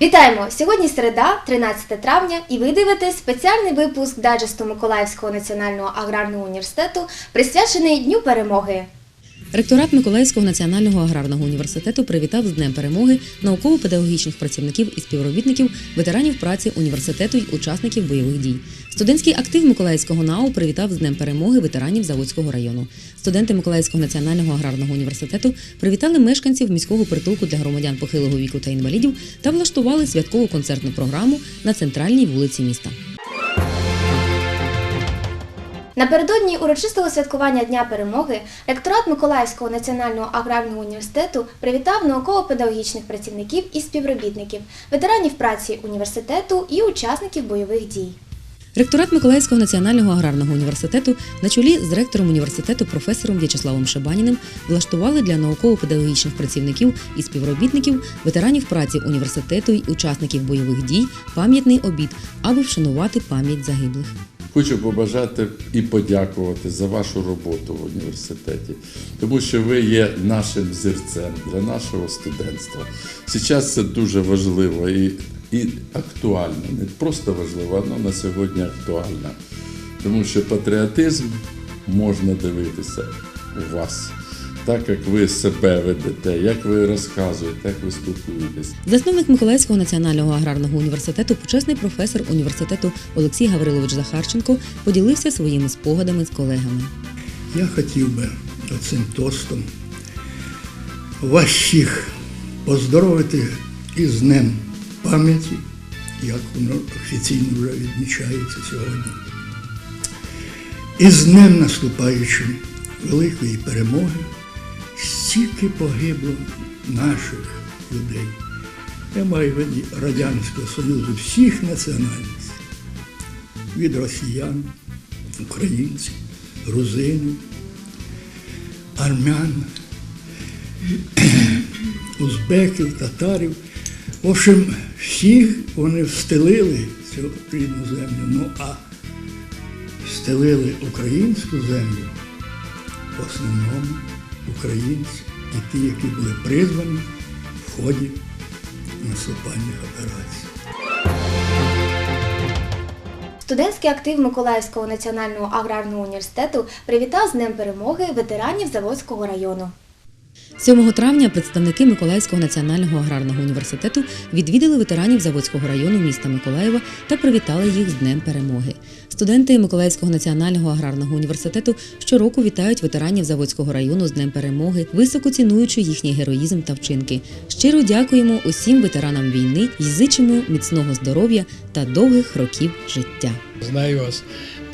Вітаємо! Сьогодні середа, 13 травня, і ви дивитесь спеціальний випуск дайджесту Миколаївського національного аграрного університету, присвячений Дню перемоги. Ректорат Миколаївського національного аграрного університету привітав з Днем перемоги науково-педагогічних працівників і співробітників, ветеранів праці університету й учасників бойових дій. Студентський актив Миколаївського НАУ привітав з Днем перемоги ветеранів Заводського району. Студенти Миколаївського національного аграрного університету привітали мешканців міського притулку для громадян похилого віку та інвалідів та влаштували святкову концертну програму на центральній вулиці міста. Напередодні урочистого святкування Дня перемоги ректорат Миколаївського національного аграрного університету привітав науково-педагогічних працівників і співробітників, ветеранів праці університету і учасників бойових дій. Ректорат Миколаївського національного аграрного університету на чолі з ректором університету професором В'ячеславом Шабаніним влаштували для науково-педагогічних працівників і співробітників, ветеранів праці університету й учасників бойових дій пам'ятний обід, аби вшанувати пам'ять загиблих. Хочу побажати і подякувати за вашу роботу в університеті, тому що ви є нашим зірцем для нашого студентства. Зараз це дуже важливо і, і актуально. Не просто важливо, воно на сьогодні актуально. Тому що патріотизм можна дивитися у вас, так як ви себе ведете, як ви розказуєте, як ви спілкуєтесь. Засновник Миколаївського національного аграрного університету, почесний професор університету Олексій Гаврилович Захарченко поділився своїми спогадами з колегами. Я хотів би цим тостом вас всіх поздоровити із Днем пам'яті, як воно офіційно вже відмічається сьогодні. І з Днем наступаючим великої перемоги стільки погибло наших людей. Я маю в виді Радянського Союзу всіх національностей, від росіян, українців, грузинів, армян, узбеків, татарів. В общем, всіх вони встелили цю рідну землю. Ну а встелили українську землю в основному українці і ті, які були призвані в ході наступальних операцій. Студентський актив Миколаївського національного аграрного університету привітав з Днем перемоги ветеранів Заводського району. 7 травня представники Миколаївського національного аграрного університету відвідали ветеранів Заводського району міста Миколаєва та привітали їх з Днем перемоги. Студенти Миколаївського національного аграрного університету щороку вітають ветеранів Заводського району з Днем перемоги, високо цінуючи їхній героїзм та вчинки. Щиро дякуємо усім ветеранам війни і зичимо міцного здоров'я та довгих років життя. Знаю вас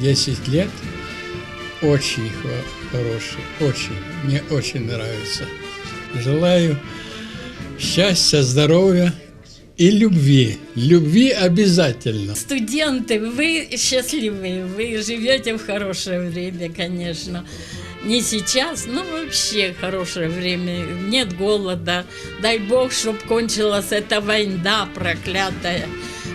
10 лет. Очень хо- хороший, очень. Мне очень нравится. Желаю счастья, здоровья и любви. Любви обязательно. Студенты, вы счастливые, вы живете в хорошее время, конечно. Не сейчас, но вообще хорошее время. Нет голода. Дай Бог, чтобы кончилась эта война проклятая,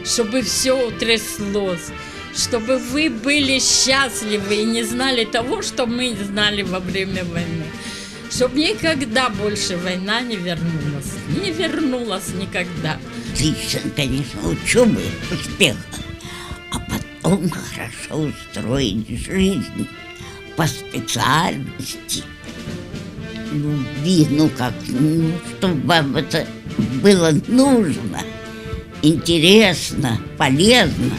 чтобы все утряслось, чтобы вы были счастливы и не знали того, что мы знали во время войны. Чтобы никогда больше война не вернулась. Не вернулась никогда. Отлично, конечно, учебы, успеха, а потом хорошо устроить жизнь по специальности. Любви, ну как, ну, чтобы вам это было нужно, интересно, полезно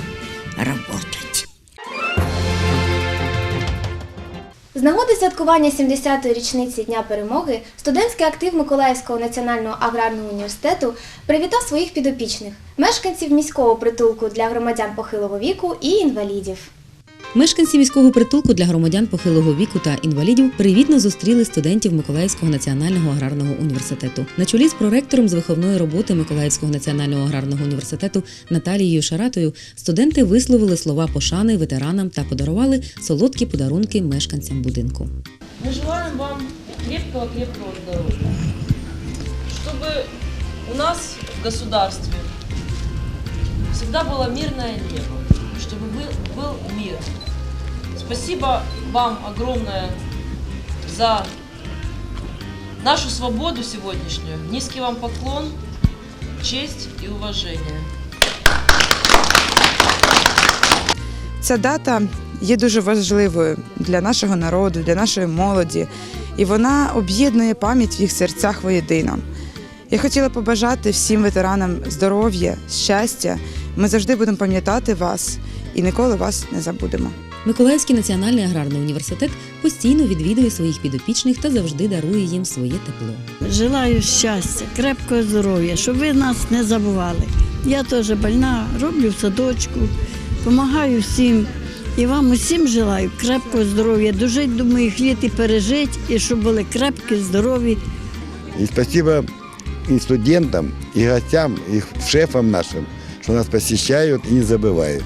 работать. З нагоди святкування 70-ї річниці Дня перемоги студентський актив Миколаївського національного аграрного університету привітав своїх підопічних, мешканців міського притулку для громадян похилого віку і інвалідів. Мешканці міського притулку для громадян похилого віку та інвалідів привітно зустріли студентів Миколаївського національного аграрного університету. На чолі з проректором з виховної роботи Миколаївського національного аграрного університету Наталією Шаратою студенти висловили слова пошани ветеранам та подарували солодкі подарунки мешканцям будинку. Мы желаем вам крепкого-крепкого здоровья, чтобы у нас в государстве всегда было мирное небо, чтобы был, мир. Спасибо вам огромное за нашу свободу сегодняшнюю. Низкий вам поклон. честь и уважение. Ця дата є дуже важливою для нашого народу, для нашої молоді, і вона об'єднує пам'ять в їх серцях воєдино. Я хотіла побажати всім ветеранам здоров'я, щастя. Ми завжди будемо пам'ятати вас і ніколи вас не забудемо. Миколаївський національний аграрний університет постійно відвідує своїх підопічних та завжди дарує їм своє тепло. Желаю щастя, крепкого здоров'я, щоб ви нас не забували. Я теж больна, роблю в садочку, допомагаю всім. І вам усім желаю крепкого здоров'я, дожить до моїх літ і пережить, і щоб були крепкі, здорові. И спасибо и студентам, и гостям, и шефам нашим, что нас посещают и не забывают.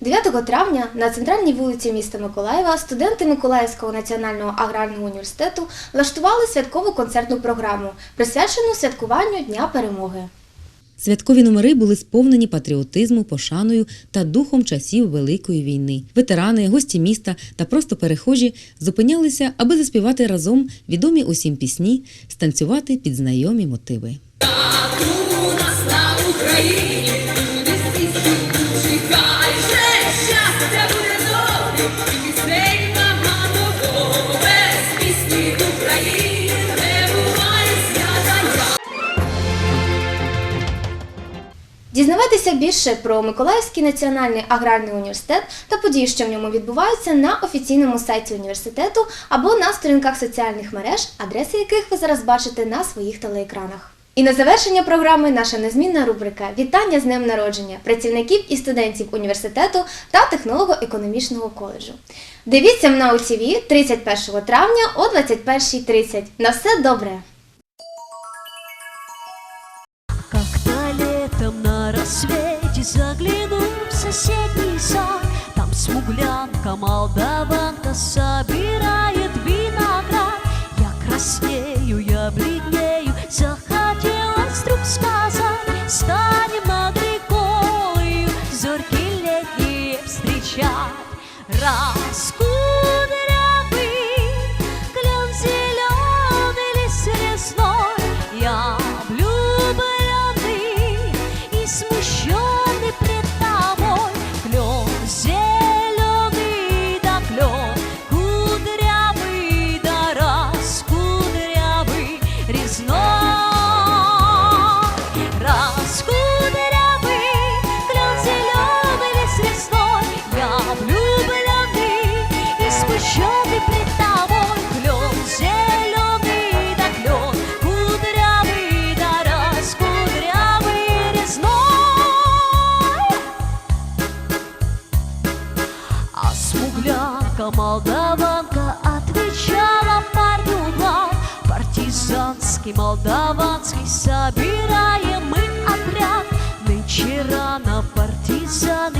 9 травня на центральній вулиці міста Миколаєва студенти Миколаївського національного аграрного університету влаштували святкову концертну програму, присвячену святкуванню Дня перемоги. Святкові номери були сповнені патріотизму, пошаною та духом часів Великої війни. Ветерани, гості міста та просто перехожі зупинялися, аби заспівати разом відомі усім пісні, станцювати під знайомі мотиви. Дізнавайтеся більше про Миколаївський національний аграрний університет та події, що в ньому відбуваються, на офіційному сайті університету або на сторінках соціальних мереж, адреси яких ви зараз бачите на своїх телеекранах. І на завершення програми наша незмінна рубрика Вітання з днем народження працівників і студентів університету та технолого-економічного коледжу. Дивіться в НАУ ТВ 31 травня о 21.30. На все добре! Смуглянка, молдаванка собирает виноград. Я краснею, я бледнею, захотелось вдруг сказать Станем над рекою зорьки летние встречать Раскудрявый Партизанский, молдаванский, собираем мы отряд Нынче рано партизаны,